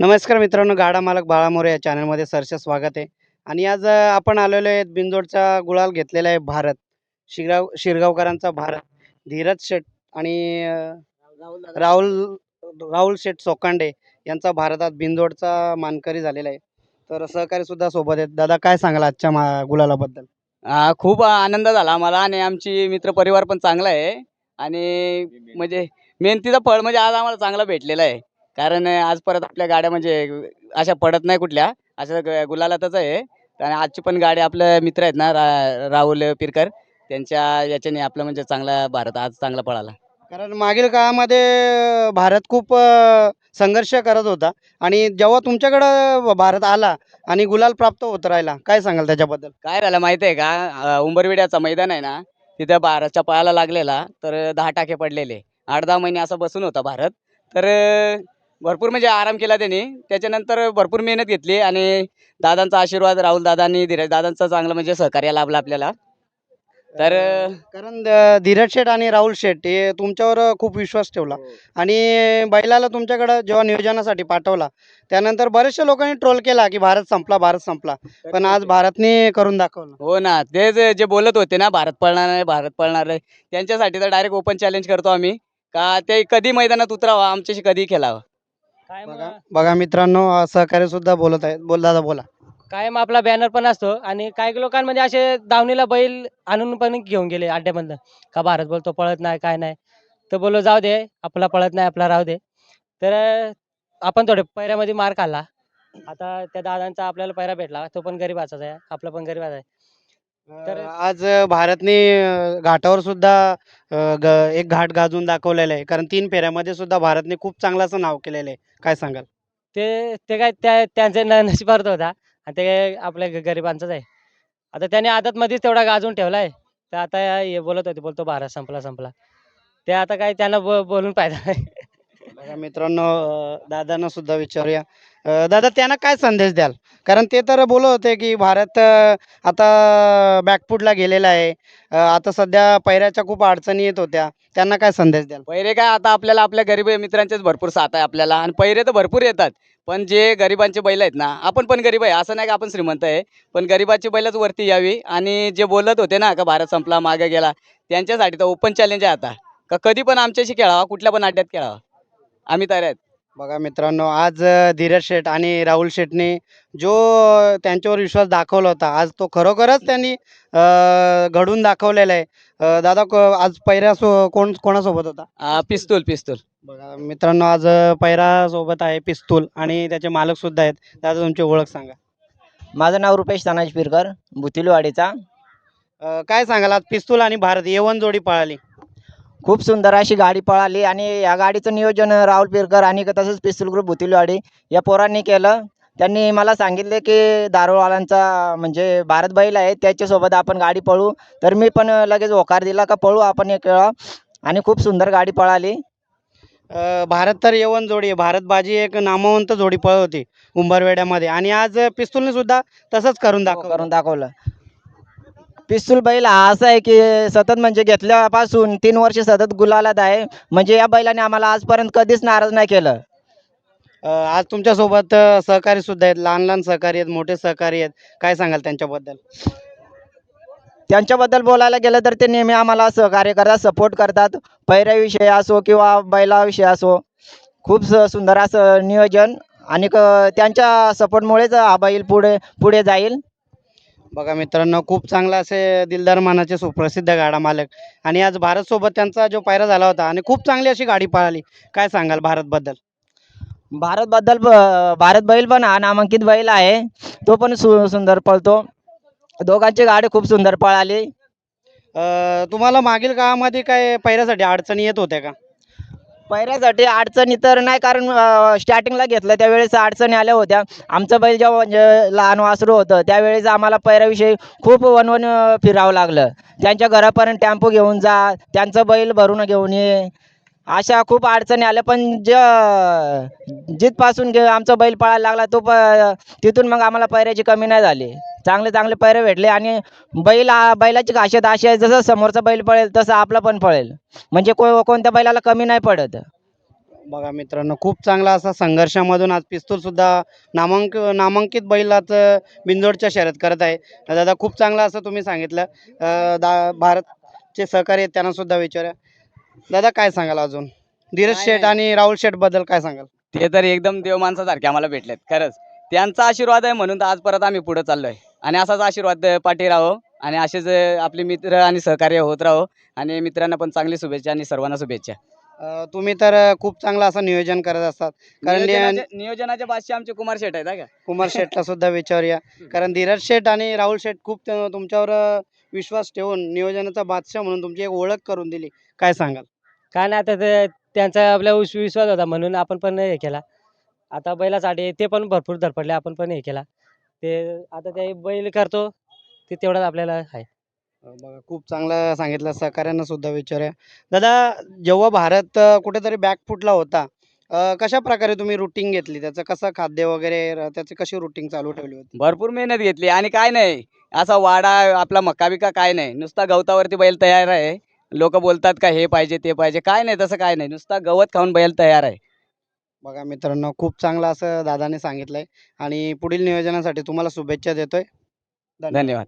नमस्कार मित्रांनो गाडा मालक बाळा मोरे या चॅनलमध्ये सरसे स्वागत आहे. आणि आज आपण आलेलो आहे बिंदोडचा गुलाल घेतलेला आहे भारत शिरगाव शिरगावकरांचा भारत धीरज शेठ आणि राहुल राहुल शेठ सोकांडे यांचा भारतात बिंदोडचा मानकरी झालेला आहे. तर सहकारी सुद्धा सोबत आहेत. दादा काय सांगाल आजच्या मा गुलालाबद्दल? खूप आनंद झाला मला आणि आमची मित्रपरिवार पण चांगला आहे. आणि म्हणजे मेहनतीचं फळ म्हणजे आज आम्हाला चांगलं भेटलेलं आहे. कारण आज परत आपल्या गाड्या म्हणजे अशा पडत नाही कुठल्या. अशा ग- गुलालातच आहे. आणि आजची पण गाडी आपले मित्र आहेत ना रा राहुल पिरकर त्यांच्या याच्याने आपलं म्हणजे चांगला भारत आज चांगला पळाला. कारण मागील काळामध्ये अ, भारत खूप अ, संघर्ष करत होता. आणि जेव्हा तुमच्याकडं भारत आला आणि गुलाल प्राप्त होत राहिला काय सांगाल त्याच्याबद्दल? काय झालं माहिती आहे का? अं, उंबरविड्याचा मैदान आहे ना तिथे भारतच्या पायाला लागलेला तर दहा टाके पडलेले. आठ दहा महिने असं बसून होता भारत. तर अं, भरपूर म्हणजे आराम केला त्यांनी. त्याच्यानंतर भरपूर मेहनत घेतली आणि दादांचा आशीर्वाद राहुल दादांनी धीरज दादांचं चांगलं म्हणजे सहकार्य लाभलं आपल्याला. तर कारण धीरज शेठ आणि राहुल शेठ हे तुमच्यावर खूप विश्वास ठेवला. आणि बैलाला तुमच्याकडं जेव्हा नियोजनासाठी पाठवला त्यानंतर बरेचशा लोकांनी ट्रोल केला की भारत संपला भारत संपला. पण आज भारतने करून दाखवलं. हो ना. ते जे जे बोलत होते ना भारत पळणार आहे भारत पळणार आहे त्यांच्यासाठी तर डायरेक्ट ओपन चॅलेंज करतो आम्ही. का ते कधी मैदानात उतरावं आमच्याशी कधी खेळावं? कायम बघा बघा मित्रांनो अ, सहकारी सुद्धा बोलत आहेत. बोल दादा बोला. कायम आपला बॅनर पण असतो आणि काही लोकांमध्ये असे दावणीला बैल आणून पण घेऊन गेले अड्ड्यामधनं का भारत बोलतो पळत नाही काय नाही. तर बोललो जाऊ दे आपला पळत नाही आपला राहू दे. तर अं, आपण थोडे पैऱ्यामध्ये मार खाल्ला. आता त्या दादांचा आपल्याला पैरा भेटला. तो पण गरीबाचाच आहे आपला पण गरीबाचा आहे. तर- आज भारतने घाटावर सुद्धा ग- एक घाट गाजून दाखवलेला आहे. कारण तीन फेऱ्यामध्ये सुद्धा भारतने खूप चांगलं असं नाव केलेलं आहे. काय सांगाल? ते ते काय त्या त्यांचे न- नशिबार्थ होता. आणि ते काय आपल्या ग- गरिबांचंच आहे. आता त्याने आदतमध्येच तेवढा गाजून ठेवलाय. तर आता हे बोलत होते बोलतो भारत संपला संपला. ते आता काय त्यांना बो- बोलून फायदा नाही. बघा मित्रांनो अ, दादांना सुद्धा विचारूया. दादा त्यांना काय संदेश द्याल? कारण ते तर बोलत होते की भारत आता बॅकफूटला गेलेला आहे. आता सध्या पैऱ्याच्या खूप अडचणी येत होत्या. त्यांना काय संदेश द्याल? पैरे काय आता आपल्याला आपल्या गरीब मित्रांचेच भरपूर साथ आहे आपल्याला. आणि पैरे तर भरपूर येतात. पण जे गरिबांचे बैल आहेत ना आपण पण गरीब आहे. असं नाही का आपण श्रीमंत आहे. पण गरिबाची बैलच वरती यावी. आणि जे बोलत होते ना का भारत संपला मागे गेला त्यांच्यासाठी तर ओपन चॅलेंज आहे आता. का कधी पण आमच्याशी खेळावा कुठल्या पण अड्ड्यात खेळावा. आम्ही तयार आहेत. बघा मित्रांनो आज धीरज शेठ आणि राहुल शेठने जो त्यांच्यावर विश्वास दाखवला होता आज तो खरोखरच त्यांनी अ, घडवून दाखवलेला आहे. दादा क- आज पैऱ्या सो कोण कोणासोबत होता? आ, पिस्तूल पिस्तूल. बघा मित्रांनो आज पैरा सोबत आहे पिस्तूल आणि त्याचे मालक सुद्धा आहेत. दादा तुमची ओळख सांगा. माझं नाव रुपेश तानाजी पिरकर भुतिलवाडीचा अ, काय सांगाल आज पिस्तूल आणि भारत येवन जोडी पळाली. खूप सुंदर अशी गाडी पळाली आणि या गाडीचं नियोजन राहुल पिरकर आणि तसंच पिस्तूल ग्रुप भुतिलवाडी या पोरांनी केलं. त्यांनी मला सांगितले की दारूवाल्यांचा म्हणजे भारत बैल आहे त्याच्यासोबत आपण गाडी पळू. तर मी पण लगेच होकार दिला का पळू आपण एक वेळा. आणि खूप सुंदर गाडी पळाली. भारत तर येवन जोडी आहे. भारत बाजी एक नामवंत जोडी पळ होती उंबरवेड्यामध्ये. आणि आज पिस्तूलने सुद्धा तसंच करून दाखवलं. करून दाखवलं. पिस्तूल बैल हा असा आहे की सतत म्हणजे घेतल्यापासून तीन वर्ष सतत गुलालात आहे. म्हणजे या बैलाने आम्हाला आजपर्यंत कधीच नाराज नाही केलं. अ, आज तुमच्यासोबत अ, सहकारी सुद्धा आहेत. लहान लहान सहकारी आहेत मोठे सहकारी आहेत. काय सांगाल त्यांच्याबद्दल? त्यांच्याबद्दल बोलायला गेलं तर ते नेहमी आम्हाला सहकार्य करतात सपोर्ट करतात. पैऱ्याविषयी असो किंवा बैलाविषयी असो. खूप स- सुंदर असं नियोजन. आणि क- त्यांच्या सपोर्टमुळेच हा बैल पुढे पुढे जाईल. बघा मित्रांनो खूप चांगला असे दिलदार मानाचे सुप्रसिद्ध गाडा मालक. आणि आज भारत सोबत त्यांचा जो पायरा झाला होता आणि खूप चांगली अशी गाडी पळाली. काय सांगाल भारतबद्दल भारतबद्दल भारत बैल पण हा नामांकित बैल आहे. तो पण सु सुंदर पळतो. दोघांची गाडी खूप सुंदर पळाली. तुम्हाला मागील काळामध्ये काय पैऱ्यासाठी अडचणी येत होत्या का? पहिऱ्यासाठी अडचणी तर नाही कारण स्टार्टिंगला घेतलं. त्यावेळेस अडचणी आल्या होत्या. आमचं बैल जेव्हा म्हणजे लहान वासरू होतं त्यावेळेस आम्हाला पैऱ्याविषयी खूप वनवन फिरावं लागलं. त्यांच्या घरापर्यंत टेम्पो घेऊन जा त्यांचं बैल भरून घेऊन ये. अशा खूप अडचणी आल्या. पण ज जिथपासून घे आमचा बैल पळायला लागला तो प तिथून मग आम्हाला पैऱ्याची कमी नाही झाली. चांगले चांगले पैरे भेटले आणि बैल बैलाची खासियत अशी आहे जसं समोरचा बैल पळेल तसं आपला पण पळेल. म्हणजे को कोणत्या बैलाला कमी नाही पडत. बघा मित्रांनो खूप चांगला असा संघर्षामधून आज पिस्तूल सुद्धा नामांक नामांकित बैल आज अ, बिंदोडच्या शर्यत करत आहे. दादा खूप चांगलं असं तुम्ही सांगितलं. दा भारतचे सहकारी आहेत त्यांना सुद्धा विचारा दादा काय सांगाल अजून? धीरज शेठ. आणि राहुल शेठबद्दल काय सांगाल? ते तर एकदम देव माणसासारखे आम्हाला भेटलेत खरंच. त्यांचा आशीर्वाद आहे म्हणून तर आज परत आम्ही पुढे चाललोय. आणि असाच आशीर्वाद पाठी राहो. आणि असेच आपले मित्र आणि सहकार्य होत राहो. आणि मित्रांना पण चांगली शुभेच्छा आणि सर्वांना शुभेच्छा. तुम्ही तर खूप चांगलं असं नियोजन करत असतात. कारण नि- नियोजनाचे- नियोजनाचे बादशाह आमचे कुमार शेठ आहेत हा का? कुमार शेठला सुद्धा विचारूया. कारण धीरज शेठ आणि राहुल शेठ खूप त- तुमच्यावर विश्वास ठेवून नियोजनाचा बादशाह म्हणून तुमची एक ओळख करून दिली. काय सांगाल? काय नाही आता ते त्यांचा आपल्या विश- विश्वास होता म्हणून आपण पण हे केला. आता बैलासाठी ते पण भरपूर धडपडले आपण पण हे केला. ते आता ते बैल करतो ते तेवढंच आपल्याला आहे. बघा खूप चांगलं सांगितलं सहकार्यांना सुद्धा विचारूया दादा जेव्हा भारत अ, कुठेतरी बॅकफुटला होता अ, कशा प्रकारे तुम्ही रुटीन घेतली? त्याचं कसं खाद्य वगैरे र- त्याची कशी रुटीन चालू ठेवली होती? भरपूर मेहनत घेतली आणि काय नाही असा वाडा आपला मक्का बिका काय नाही. नुसता गवतावरती बैल तयार आहे. लोक बोलतात का हे पाहिजे ते पाहिजे. काय नाही तसं काय नाही. नुसता गवत खाऊन बैल तयार आहे. बघा मित्रांनो खूप चांगलं असं दादाने सांगितलंय. आणि पुढील नियोजनासाठी तुम्हाला शुभेच्छा देतोय. धन्यवाद.